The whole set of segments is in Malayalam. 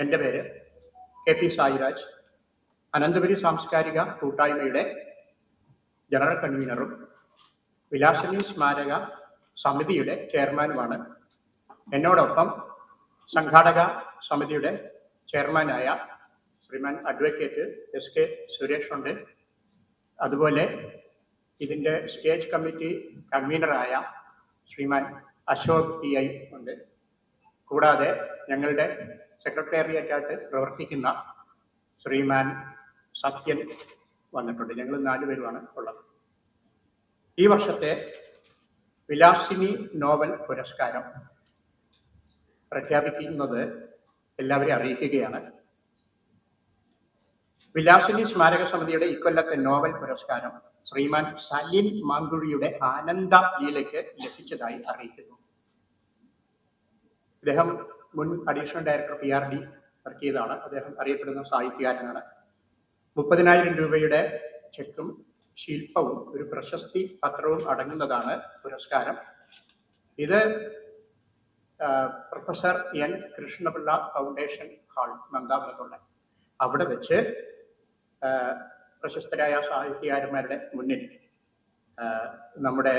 എന്റെ പേര് കെ പി സായിരാജ്. അനന്തപുരി സാംസ്കാരിക കൂട്ടായ്മയുടെ ജനറൽ കൺവീനറും വിലാസിനി സ്മാരക സമിതിയുടെ ചെയർമാനുമാണ്. എന്നോടൊപ്പം സംഘാടക സമിതിയുടെ ചെയർമാനായ ശ്രീമാൻ അഡ്വക്കേറ്റ് എസ് കെ സുരേഷ് ഉണ്ട്. അതുപോലെ ഇതിന്റെ സ്റ്റേജ് കമ്മിറ്റി കൺവീനറായ ശ്രീമാൻ അശോക് പി ഐ ഉണ്ട്. കൂടാതെ ഞങ്ങളുടെ സെക്രട്ടേറിയറ്റായിട്ട് പ്രവർത്തിക്കുന്ന ശ്രീമാൻ സത്യൻ വന്നിട്ടുണ്ട്. ഞങ്ങൾ നാലുപേരുമാണ് ഉള്ളത്. ഈ വർഷത്തെ വിലാസിനി നോവൽ പുരസ്കാരം പ്രഖ്യാപിക്കുന്നത് എല്ലാവരെയും അറിയിക്കുകയാണ്. വിലാസിനി സ്മാരക സമിതിയുടെ ഇക്കൊല്ലത്തെ നോവൽ പുരസ്കാരം ശ്രീമാൻ സലിം മാങ്കുഴിയുടെ ആനന്ദ ലീലയ്ക്ക് ലഭിച്ചതായി അറിയിക്കുന്നു. ഇദ്ദേഹം മുൻ additional director P R D work ചെയ്തതാണ്. അദ്ദേഹം അറിയപ്പെടുന്ന സാഹിത്യകാരനാണ്. മുപ്പതിനായിരം രൂപയുടെ ചെക്കും ശില്പവും ഒരു പ്രശസ്തി പത്രവും അടങ്ങുന്നതാണ് പുരസ്കാരം. ഇത് professor N. Krishnapillai foundation hall നന്ദാപുരത്തുള്ള അവിടെ വെച്ച് പ്രശസ്തരായ സാഹിത്യകാരന്മാരുടെ മുന്നിൽ നമ്മുടെ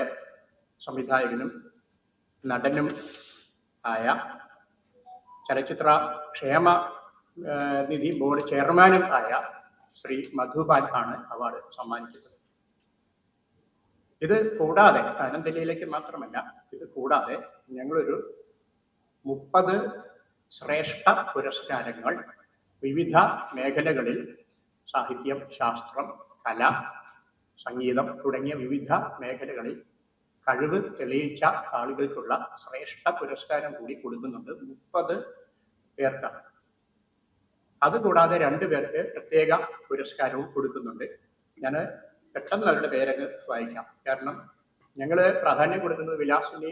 സംവിധായകനും നടനും ആയ ചലച്ചിത്ര ക്ഷേമ നിധി ബോർഡ് ചെയർമാനും ആയ ശ്രീ മധുപാൽ ആണ് അവാർഡ് സമ്മാനിച്ചത്. ഇത് കൂടാതെ ആനന്ദലയിലേക്ക് മാത്രമല്ല ഇത് കൂടാതെ ഞങ്ങളൊരു മുപ്പത് ശ്രേഷ്ഠ പുരസ്കാരങ്ങൾ വിവിധ മേഖലകളിൽ സാഹിത്യം ശാസ്ത്രം കല സംഗീതം തുടങ്ങിയ വിവിധ മേഖലകളിൽ കഴിവ് തെളിയിച്ച ആളുകൾക്കുള്ള ശ്രേഷ്ഠ പുരസ്കാരം കൂടി കൊടുക്കുന്നുണ്ട് മുപ്പത് പേർക്കാണ്. അതുകൂടാതെ രണ്ടു പേർക്ക് പ്രത്യേക പുരസ്കാരവും കൊടുക്കുന്നുണ്ട്. ഞാൻ പെട്ടെന്ന് അവരുടെ പേരങ്ങ് വായിക്കാം. കാരണം ഞങ്ങൾ പ്രാധാന്യം കൊടുക്കുന്നത് വിലാസിനി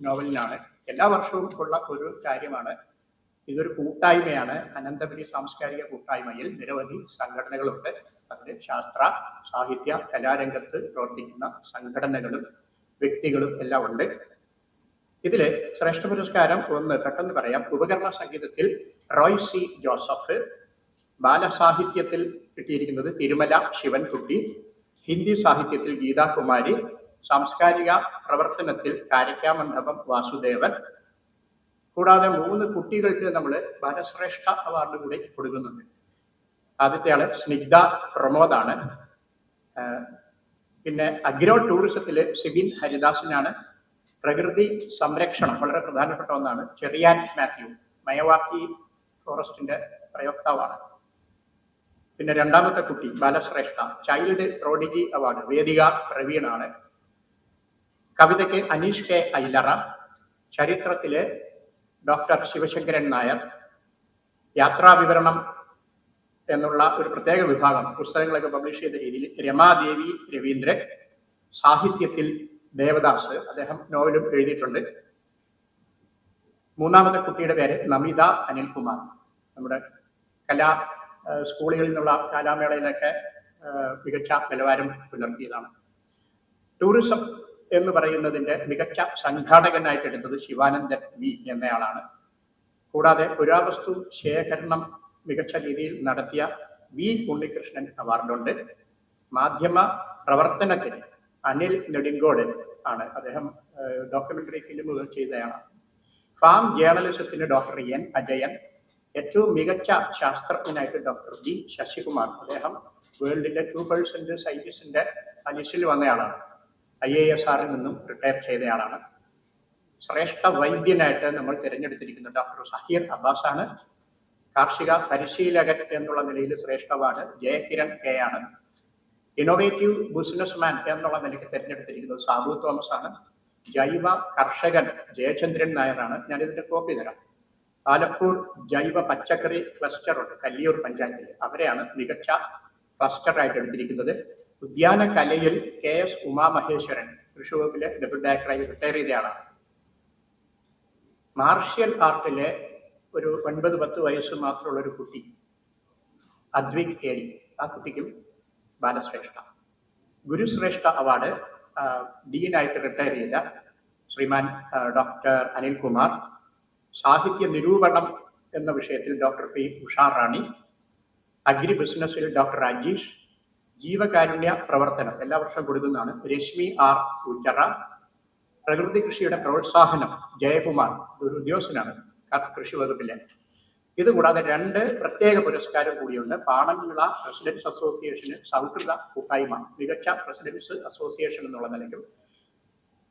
നോവലിനാണ്. എല്ലാ വർഷവും ഉള്ള ഒരു കാര്യമാണ് ഇതൊരു കൂട്ടായ്മയാണ്. അനന്തപുരി സാംസ്കാരിക കൂട്ടായ്മയിൽ നിരവധി സംഘടനകളുണ്ട്. അതിൽ ശാസ്ത്ര സാഹിത്യ കലാരംഗത്ത് പ്രവർത്തിക്കുന്ന സംഘടനകളും വ്യക്തികളും എല്ലാം ഉണ്ട്. ഇതിൽ ശ്രേഷ്ഠ പുരസ്കാരം ഒന്ന് പെട്ടെന്ന് പറയാം. ഉപകരണ സംഗീതത്തിൽ റോയ് സി ജോസഫ് ബാലസാഹിത്യത്തിൽ കിട്ടിയിരിക്കുന്നത് തിരുമല ശിവൻകുട്ടി ഹിന്ദി സാഹിത്യത്തിൽ ഗീതാകുമാരി സാംസ്കാരിക പ്രവർത്തനത്തിൽ കാരക്കാമണ്ഡപം വാസുദേവൻ കൂടാതെ മൂന്ന് കുട്ടികൾക്ക് നമ്മൾ ബാലശ്രേഷ്ഠ അവാർഡ് കൂടി കൊടുക്കുന്നുണ്ട്. ആദ്യത്തെ ആൾ സ്നിഗ്ധ പ്രമോദാണ്. പിന്നെ അഗ്രോ ടൂറിസത്തിൽ സിബിൻ ഹരിദാസിനാണ്. പ്രകൃതി സംരക്ഷണം വളരെ പ്രധാനപ്പെട്ട ഒന്നാണ്. ചെറിയാൻ മാത്യു മയവാക്കി ഫോറസ്റ്റിന്റെ പ്രയോക്താവാണ്. പിന്നെ രണ്ടാമത്തെ കുട്ടി ബാലശ്രേഷ്ഠ ചൈൽഡ് പ്രോഡിജി അവാർഡ് വേദിക പ്രവീണാണ്. കവിതയ്ക്ക് അനീഷ് കെ ഐലറ ചരിത്രത്തിലെ ഡോക്ടർ ശിവശങ്കരൻ നായർ. യാത്രാ വിവരണം എന്നുള്ള ഒരു പ്രത്യേക വിഭാഗം പുസ്തകങ്ങളൊക്കെ പബ്ലിഷ് ചെയ്ത രീതിയിൽ രമാദേവി രവീന്ദ്രൻ സാഹിത്യത്തിൽ ദേവദാസ് അദ്ദേഹം നോവലും എഴുതിയിട്ടുണ്ട്. മൂന്നാമത്തെ കുട്ടിയുടെ പേര് നമിത അനിൽകുമാർ. നമ്മുടെ കലാ സ്കൂളുകളിൽ നിന്നുള്ള കലാമേളയിലൊക്കെ മികച്ച നിലവാരം പുലർത്തിയതാണ്. ടൂറിസം എന്ന് പറയുന്നതിന്റെ മികച്ച സംഘാടകനായിട്ട് എടുത്തത് ശിവാനന്ദൻ വി എന്നയാളാണ്. കൂടാതെ പുരാവസ്തു ശേഖരണം മികച്ച രീതിയിൽ നടത്തിയ വി ഉണ്ണികൃഷ്ണൻ അവാർഡുണ്ട്. മാധ്യമ പ്രവർത്തനത്തിന് അനിൽ നെടുങ്കോട് ആണ് അദ്ദേഹം ഡോക്യുമെന്ററി ഫിലിമുകൾ ചെയ്തയാണ് ഫാം ജേർണലിസത്തിന് ഡോക്ടർ എൻ അജയൻ ഏറ്റവും മികച്ച ശാസ്ത്രജ്ഞനായിട്ട് ഡോക്ടർ ബി ശശികുമാർ അദ്ദേഹം വേൾഡിന്റെ ടു പെർസെന്റ് സയന്റിസ്റ്റിന്റെ ലിസ്റ്റിൽ വന്നയാളാണ്. ഐ എ എസ് ആറിൽ നിന്നും റിട്ടയർ ചെയ്തയാളാണ്. ശ്രേഷ്ഠ വൈദ്യനായിട്ട് നമ്മൾ തിരഞ്ഞെടുത്തിരിക്കുന്ന ഡോക്ടർ സഹീർ അബ്ബാസ് ആണ് കാർഷിക പരിശീലകൻ എന്നുള്ള നിലയിൽ ശ്രേഷ്ഠമാണ് ജയകിരൺ കെ ആണ് ഇന്നോവേറ്റീവ് ബിസിനസ്മാൻ എന്നുള്ള നിലയ്ക്ക് തിരഞ്ഞെടുത്തിരിക്കുന്നത് സാബു തോമസ് ആണ് ജൈവ കർഷകൻ ജയചന്ദ്രൻ നായരാണ്. ഞാൻ ഇതിന്റെ കോപ്പി തരാം. ആലപ്പൂർ ജൈവ പച്ചക്കറി ക്ലസ്റ്റർ ഉണ്ട് കല്ലിയൂർ പഞ്ചായത്തിൽ അവരെയാണ് മികച്ച ക്ലസ്റ്റർ ആയിട്ട് എടുത്തിരിക്കുന്നത്. ഉദ്യാന കലയിൽ കെ എസ് ഉമാമഹേശ്വരൻ തൃശൂർ വകുപ്പിലെ ഡെപ്യൂട്ടി ഡയറക്ടറായി റിട്ടയർ ചെയ്ത ആളാണ് മാർഷ്യൽ ആർട്ടിലെ ഒരു ഒൻപത് പത്ത് വയസ്സ് മാത്രമുള്ള ഒരു കുട്ടി അദ്വിക് ഏടി ആ കുട്ടിക്കും ബാലശ്രേഷ്ഠ. ഗുരുശ്രേഷ്ഠ അവാർഡ് ഡീനായിട്ട് റിട്ടയർ ചെയ്ത ശ്രീമാൻ ഡോക്ടർ അനിൽകുമാർ സാഹിത്യ നിരൂപണം എന്ന വിഷയത്തിൽ doctor P Usha Rani agri ബിസിനസ്സിൽ ഡോക്ടർ അജീഷ് ജീവകാരുണ്യ പ്രവർത്തനം. എല്ലാ വർഷവും കൊടുക്കുന്നതാണ് രശ്മി ആർ ഉച്ചറ പ്രകൃതി കൃഷിയുടെ പ്രോത്സാഹനം ജയകുമാർ ഒരു ഉദ്യോഗസ്ഥനാണ് കൃഷി വകുപ്പിലെ. ഇതുകൂടാതെ രണ്ട് പ്രത്യേക പുരസ്കാരം കൂടിയുണ്ട്. പാണൻവിള പ്രസിഡൻസ് അസോസിയേഷന് സൗഹൃദ കൂട്ടായ്മ മികച്ച പ്രസിഡൻസ് അസോസിയേഷൻ എന്നുള്ള നിലയ്ക്കും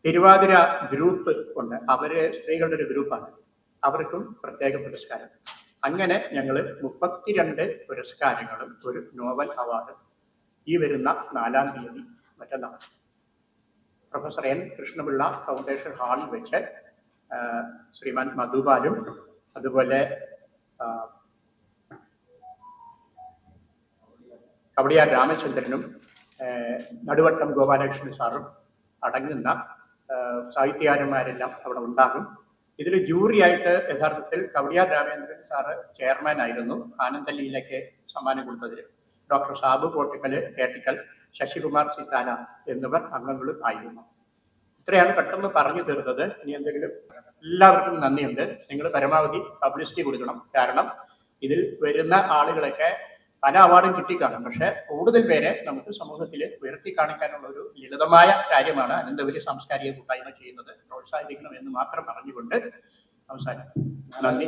തിരുവാതിര ഗ്രൂപ്പ് ഉണ്ട്. അവർ സ്ത്രീകളുടെ ഒരു ഗ്രൂപ്പാണ്. അവർക്കും പ്രത്യേക പുരസ്കാരം. അങ്ങനെ ഞങ്ങൾ മുപ്പത്തിരണ്ട് പുരസ്കാരങ്ങളും ഒരു നോവൽ അവാർഡ് ഈ വരുന്ന നാലാം തീയതി മറ്റന്നാൾ. പ്രൊഫസർ എൻ കൃഷ്ണപിള്ള ഫൗണ്ടേഷൻ ഹാളിൽ വെച്ച് ശ്രീമാൻ മധുപാലും അതുപോലെ കവടിയാർ രാമചന്ദ്രനും നടുവട്ടം ഗോപാലകൃഷ്ണൻ സാറും അടങ്ങുന്ന സാഹിത്യകാരന്മാരെല്ലാം അവിടെ ഉണ്ടാകും. ഇതിൽ ജൂറിയായിട്ട് യഥാർത്ഥത്തിൽ കവടിയാർ രാമേന്ദ്രൻ സാറ് ചെയർമാൻ ആയിരുന്നു. ആനന്ദലിയിലേക്ക് സമ്മാനം കൊടുത്തതിൽ ഡോക്ടർ സാബു കോട്ടിക്കൽ കേട്ടിക്കൽ ശശികുമാർ സിത്താന എന്നിവർ അംഗങ്ങളും ആയിരുന്നു. ഇത്രയാണ് പെട്ടെന്ന് പറഞ്ഞു തീർത്തത്. ഇനി എന്തെങ്കിലും എല്ലാവർക്കും നന്ദിയുണ്ട്. നിങ്ങൾ പരമാവധി പബ്ലിസിറ്റി കൊടുക്കണം. കാരണം ഇതിൽ വരുന്ന ആളുകളൊക്കെ പല അവാർഡും കിട്ടിക്കാണും. പക്ഷെ കൂടുതൽ പേരെ നമുക്ക് സമൂഹത്തിൽ ഉയർത്തി കാണിക്കാനുള്ള ഒരു ലളിതമായ കാര്യമാണ് അനന്തപുരി സാംസ്കാരിക കൂട്ടായ്മ ചെയ്യുന്നത്. പ്രോത്സാഹിപ്പിക്കണം എന്ന് മാത്രം പറഞ്ഞുകൊണ്ട് അവസാനം നന്ദി.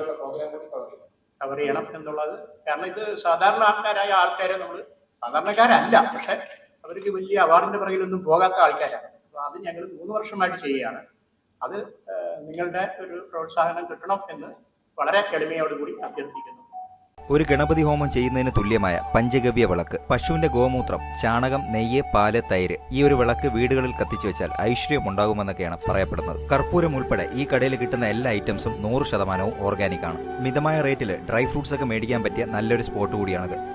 കവർ ചെയ്യണം എന്നുള്ളത്. കാരണം ഇത് സാധാരണ ആൾക്കാരായ ആൾക്കാരെ നമ്മൾ സാധാരണക്കാരല്ല പക്ഷെ അവർക്ക് വലിയ അവാർഡിന്റെ പുറകിലൊന്നും പോകാത്ത ആൾക്കാരാണ്. അപ്പൊ അത് ഞങ്ങൾ മൂന്ന് വർഷമായിട്ട് ചെയ്യുകയാണ്. അത് നിങ്ങളുടെ ഒരു പ്രോത്സാഹനം കിട്ടണം എന്ന് വളരെ എളിമയോടുകൂടി അഭ്യർത്ഥിക്കുന്നു. ഒരു ഗണപതി ഹോമം ചെയ്യുന്നതിന് തുല്യമായ പഞ്ചഗവ്യ വിളക്ക് പശുവിന്റെ ഗോമൂത്രം ചാണകം നെയ്യ് പാൽ തൈര് ഈ ഒരു വിളക്ക് വീടുകളിൽ കത്തിച്ചു വെച്ചാൽ ഐശ്വര്യം ഉണ്ടാകുമെന്നൊക്കെയാണ് പറയപ്പെടുന്നത്. കർപ്പൂരം ഉൾപ്പെടെ ഈ കടയിൽ കിട്ടുന്ന എല്ലാ ഐറ്റംസും നൂറ് ശതമാനവും ഓർഗാനിക് ആണ്. മിതമായ റേറ്റിൽ ഡ്രൈ ഫ്രൂട്ട്സ് ഒക്കെ മേടിക്കാൻ പറ്റിയ നല്ലൊരു സ്പോട്ട് കൂടിയാണിത്.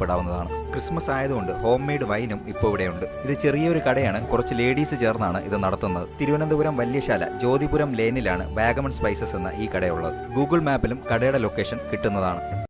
ബന്ധപ്പെടാവുന്നതാണ് ക്രിസ്മസ് ആയതുകൊണ്ട് ഹോം മെയ്ഡ് വൈനും ഇപ്പോൾ ഇവിടെയുണ്ട്. ഇത് ചെറിയൊരു കടയാണ്. കുറച്ച് ലേഡീസ് ചേർന്നാണ് ഇത് നടത്തുന്നത്. തിരുവനന്തപുരം വല്യശാല ജ്യോതിപുരം ലേനിലാണ് വാഗമൺ സ്പൈസസ് എന്ന ഈ കടയുള്ളത്. ഗൂഗിൾ മാപ്പിലും കടയുടെ ലൊക്കേഷൻ കിട്ടുന്നതാണ്.